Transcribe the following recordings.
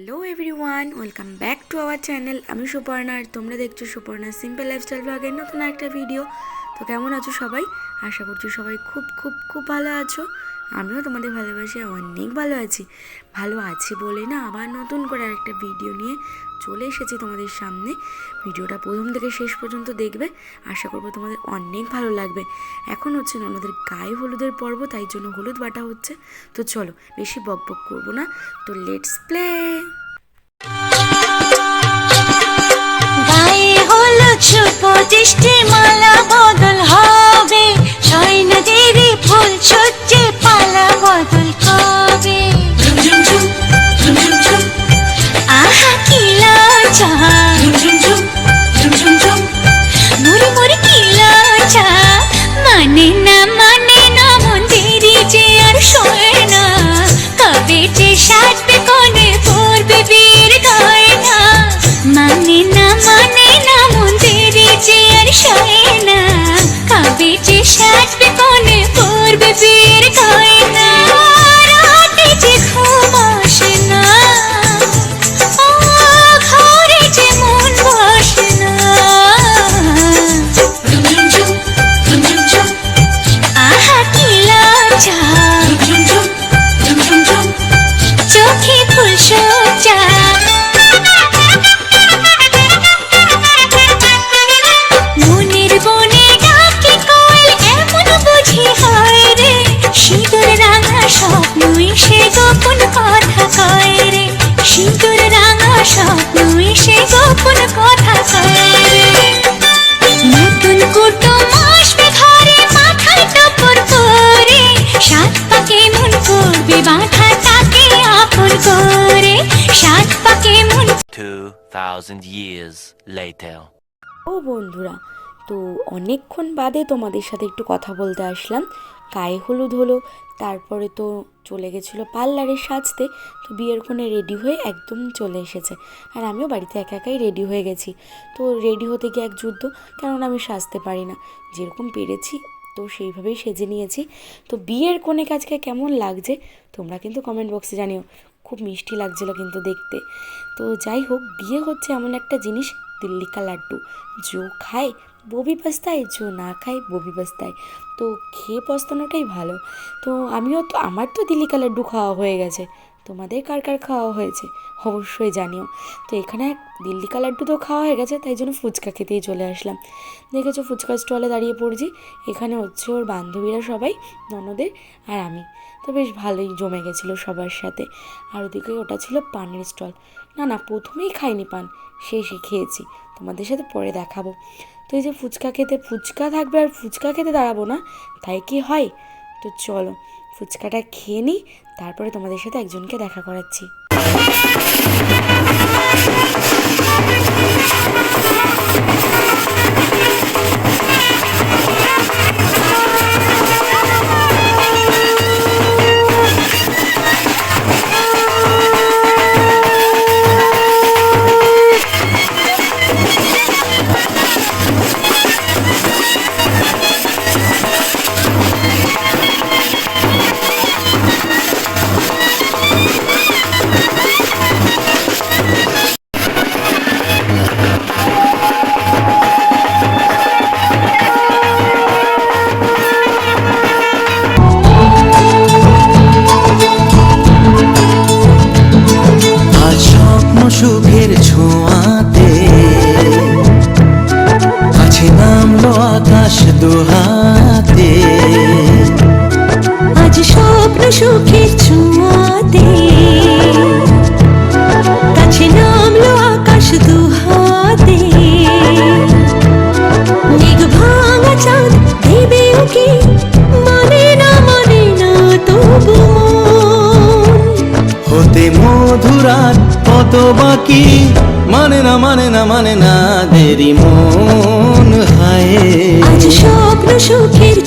Hello everyone welcome back to our channel আমি সুপর্ণা আর তোমরা দেখছ সুপর্ণা সিম্পল লাইফস্টাইল ব্লগের নতুন একটা ভিডিও তো কেমন আছো সবাই? আশা করছি সবাই খুব খুব খুব ভালো আছো। আমিও তোমাদের ভালোবাসি অনেক ভালো আছি। ভালো আছি বলে না, আবার নতুন করে একটা ভিডিও নিয়ে চলে এসেছি তোমাদের সামনে। ভিডিওটা প্রথম থেকে শেষ পর্যন্ত দেখবে। আশা করব তোমাদের অনেক ভালো লাগবে। এখন হচ্ছে না ওনাদের গায়ে হলুদের পর্ব, তাই জন্য হলুদ বাটা হচ্ছে। তো চলো, বেশি বক বক করব না। তো লেটস প্লে হলুদ মালা Yeah. 2,000 years later. ও বন্ধুরা তো অনেকক্ষণ বাদে তোমাদের সাথে একটু কথা বলতে আসলাম। গায়ে হলুদ হলো তারপরে তো চলে গেছিল পার্লারে সাজতে তো বিয়ের কোণে রেডি হয়ে একদম চলে এসেছে। আর আমিও বাড়িতে একা একাই রেডি হয়ে গেছি। তো রেডি হতে গিয়ে এক যুদ্ধ কেননা আমি সাজতে পারি না। যেরকম পেরেছি তো সেইভাবেই সেজে নিয়েছি। তো বিয়ের কোণে কাজকে কেমন লাগছে তোমরা কিন্তু কমেন্ট বক্সে জানিও। খুব মিষ্টি লাগছিল কিন্তু দেখতে। তো যাই হোক, বিয়ে হচ্ছে এমন একটা জিনিস দিল্লিকা লাড্ডু। জো খায়, ববি পাস্তায়, জো না খায়, ববি পাস্তায়। তো খেয়ে পস্তানোটাই ভালো। তো আমিও তো, আমার তো দিল্লিকা লাড্ডু খাওয়া হয়ে গেছে। তোমাদের কার কার খাওয়া হয়েছে? অবশ্যই জানিও। তো এখানে এক দিল্লি কা লাড্ডু তো খাওয়া হয়ে গেছে, তাই জন্য ফুচকা খেতেই চলে আসলাম। দেখেছ, ফুচকা স্টলে দাঁড়িয়ে পড়ছি। এখানে হচ্ছে ওর বান্ধবীরা সবাই, ননদের আর আমি। তো বেশ ভালোই জমে গেছিল সবার সাথে। আর ওদিকে ওটা ছিল পানের স্টল। না না, প্রথমেই খাইনি পান, শেষে খেয়েছি। তোমাদের সাথে পরে দেখাবো। তো এই যে ফুচকা খেতে, ফুচকা থাকবে আর ফুচকা খেতে দাঁড়াবো না, তাই কি হয়? তো চলো ফুচকাটা খেয়ে নিই তারপরে তোমাদের সাথে একজনকে দেখা করাচ্ছি। বাকি মানে না মানে না মানে না দেরি মন হায়। আজ স্বপ্ন সুখের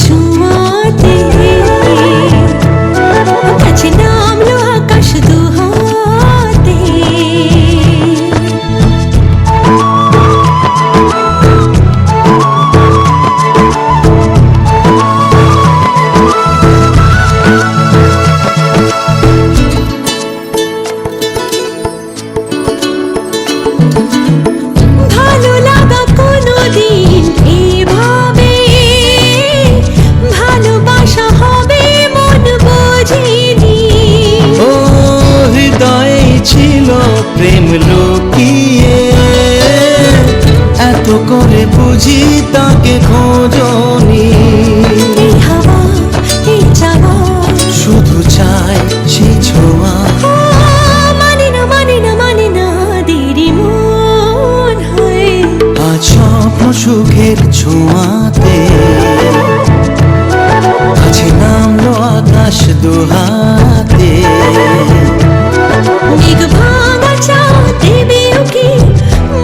দুহাতে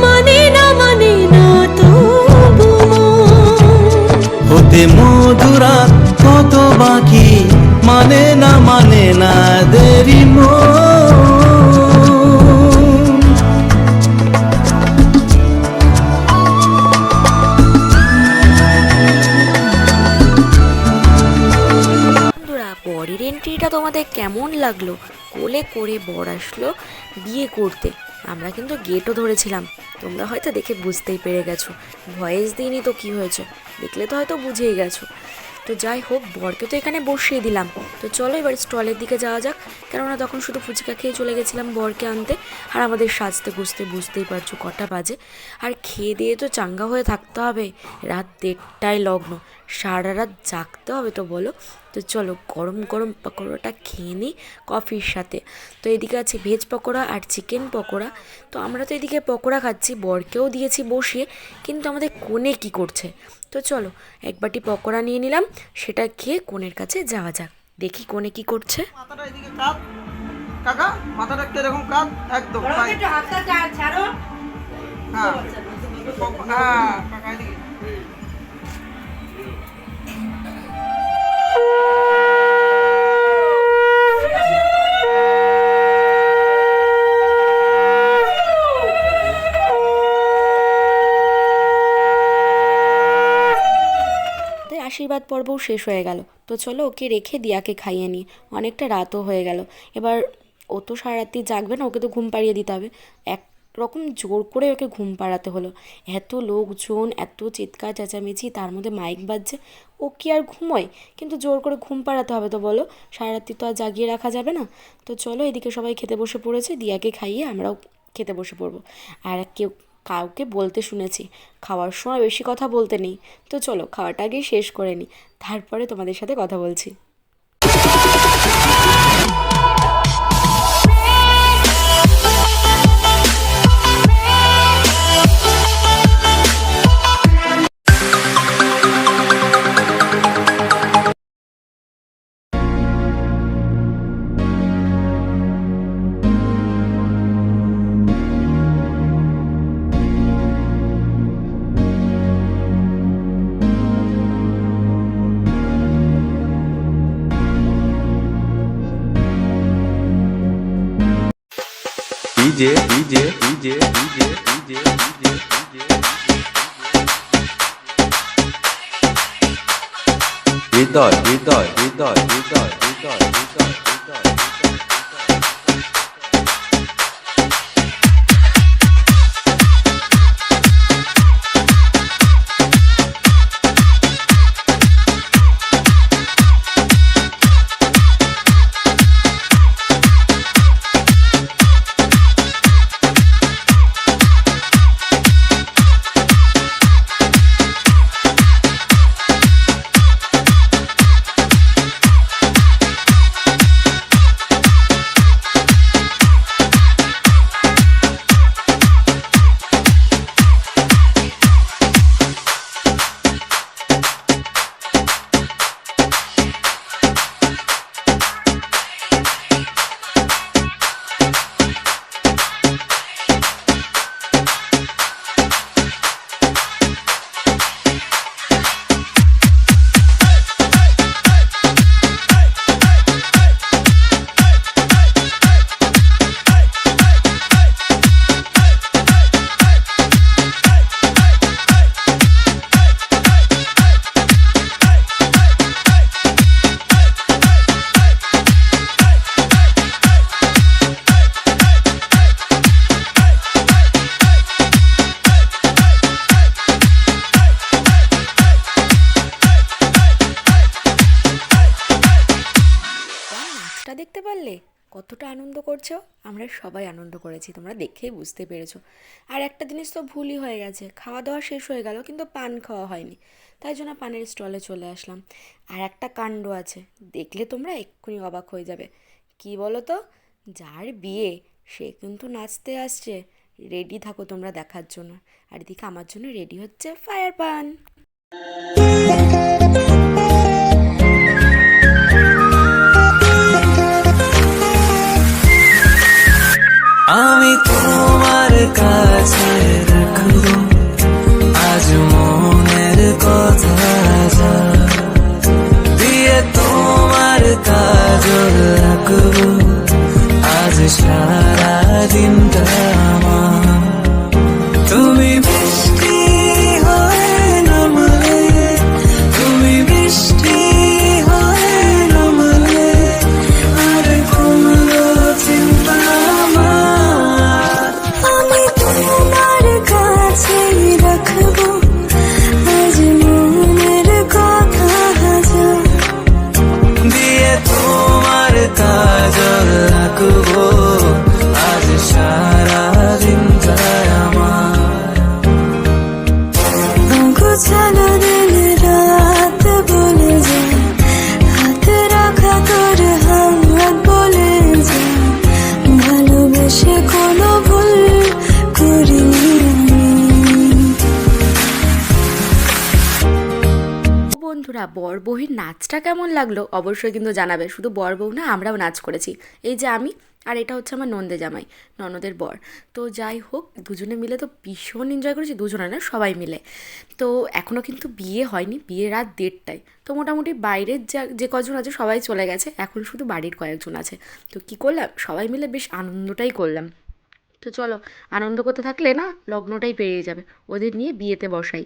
মানে না মানে। হতে মধুরাত কত বাকি মানে না মানে না দেরি তোমাদের কেমন লাগল? কোলে করে বর আসলো বিয়ে করতে। আমরা কিন্তু গেটও ধরেছিলাম। তোমরা হয়তো দেখে বুঝতেই পেরে গেছো। ভয়েস দিনই তো কি হয়েছে? দেখলে তো হয়তো বুঝেই গেছো। তো যাই হোক, বরকে তো এখানে বসিয়ে দিলাম। তো চলো এবার স্টলের দিকে যাওয়া যাক। কেননা তখন শুধু ফুচকা খেয়ে চলে গেছিলাম বরকে আনতে। আর আমাদের সাজতে গুছতে বুঝতেই পারছ, কটা বাজে। আর খেয়ে দিয়ে তো চাঙ্গা হয়ে থাকতে হবে। রাত দেড়টায় লগ্ন। সারা রাত জাগতে হবে তো বলো। তো চলো গরম গরম পকোড়াটা খেয়ে নিই কফির সাথে। তো এদিকে আছে ভেজ পকোড়া আর চিকেন পকোড়া। তো আমরা তো এদিকে পকোড়া খাচ্ছি, বরকেও দিয়েছি বসিয়ে। কিন্তু আমাদের কোণে কি করছে? তো চলো এক বাটি পকোড়া নিয়ে নিলাম সেটা খেয়ে কোণের কাছে যাওয়া যাক। দেখি কোণে কি করছে। মাথাটা এদিকে কাত কাকা মাথাটা একটু এরকম কাত একদম তাই হ্যাঁ। হ্যাঁ এদিকে পর্বও শেষ হয়ে গেল। তো চলো ওকে রেখে দিয়াকে খাইয়ে নিই। অনেকটা রাতও হয়ে গেল। এবার ও তো সারা রাত্রি জাগবে না, ওকে তো ঘুম পাড়িয়ে দিতে হবে। এক রকম জোর করে ওকে ঘুম পাড়াতে হলো। এত লোকজন, এত চিৎকার, চেঁচামেচি, তার মধ্যে মাইক বাজছে। ও কি আর ঘুমোয়? কিন্তু জোর করে ঘুম পাড়াতে হবে তো বলো। সারা রাত্রি তো আর জাগিয়ে রাখা যাবে না। তো চলো এদিকে সবাই খেতে বসে পড়েছে, দিয়াকে খাইয়ে আমরাও খেতে বসে পড়ব। আর কেউ কাউকে বলতে শুনেছি। খাওয়ার সময় বেশি কথা বলতে নেই। তো চলো, খাওয়াটা আগে শেষ করে নিই তারপরে তোমাদের সাথে কথা বলছি। DJ, DJ, DJ, DJ, DJ, DJ, DJ. হৃদয় হৃদয় হৃদয় হৃদয় হৃদয় হৃদয় আমরা সবাই আনন্দ করেছি, তোমরা দেখেই বুঝতে পেরেছ। আর একটা জিনিস তো ভুলই হয়ে গেছে খাওয়া দাওয়া শেষ হয়ে গেল কিন্তু পান খাওয়া হয়নি, তাই জন্য পানের স্টলে চলে আসলাম। আর একটা কাণ্ড আছে, দেখলে তোমরা এক্ষুনি অবাক হয়ে যাবে। কি বলো তো যার বিয়ে, সে কিন্তু নাচতে আসছে রেডি থাকো তোমরা দেখার জন্য। আর এদিকে আমার জন্য রেডি হচ্ছে ফায়ার পান আমি তোমার কাছে বন্ধুরা, বর বহির নাচটা কেমন লাগল অবশ্যই কিন্তু জানাবে। শুধু বর বউ না, আমরাও নাচ করেছি। এই যে আমি, আর এটা হচ্ছে আমার নন্দে জামাই, ননদের বর। তো যাই হোক, দুজনে মিলে তো ভীষণ এনজয় করেছি, দুজনে না, সবাই মিলে। তো এখনও কিন্তু বিয়ে হয়নি, বিয়ে রাত দেড়টায়। তো মোটামুটি বাইরের যা, যে কজন আছে, সবাই চলে গেছে। এখন শুধু বাড়ির কয়েকজন আছে। তো কী করলাম, সবাই মিলে বেশ আনন্দটাই করলাম। তো চলো, আনন্দ করতে থাকলে না, লগ্নটাই পেরিয়ে যাবে। ওদের নিয়ে বিয়েতে বসাই।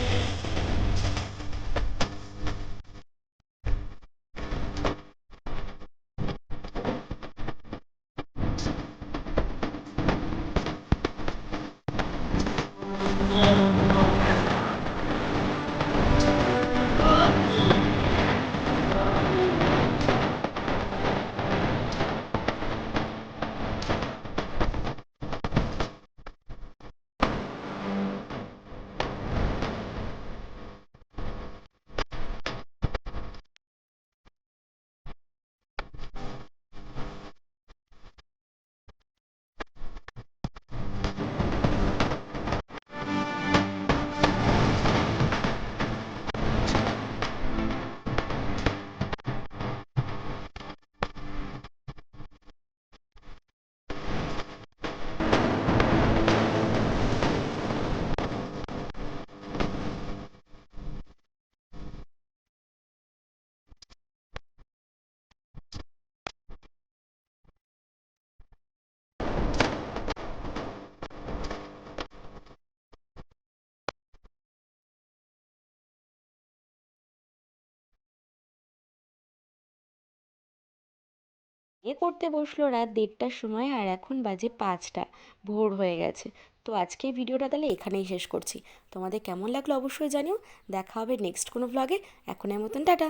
বিয়ে করতে বসল রাত দেড়টার সময় আর এখন বাজে পাঁচটা, ভোর হয়ে গেছে। তো আজকে ভিডিওটা তাহলে এখানেই শেষ করছি। তোমাদের কেমন লাগল অবশ্যই জানিও। দেখা হবে নেক্সট কোনো ব্লগে এখন এর মতন টাটা।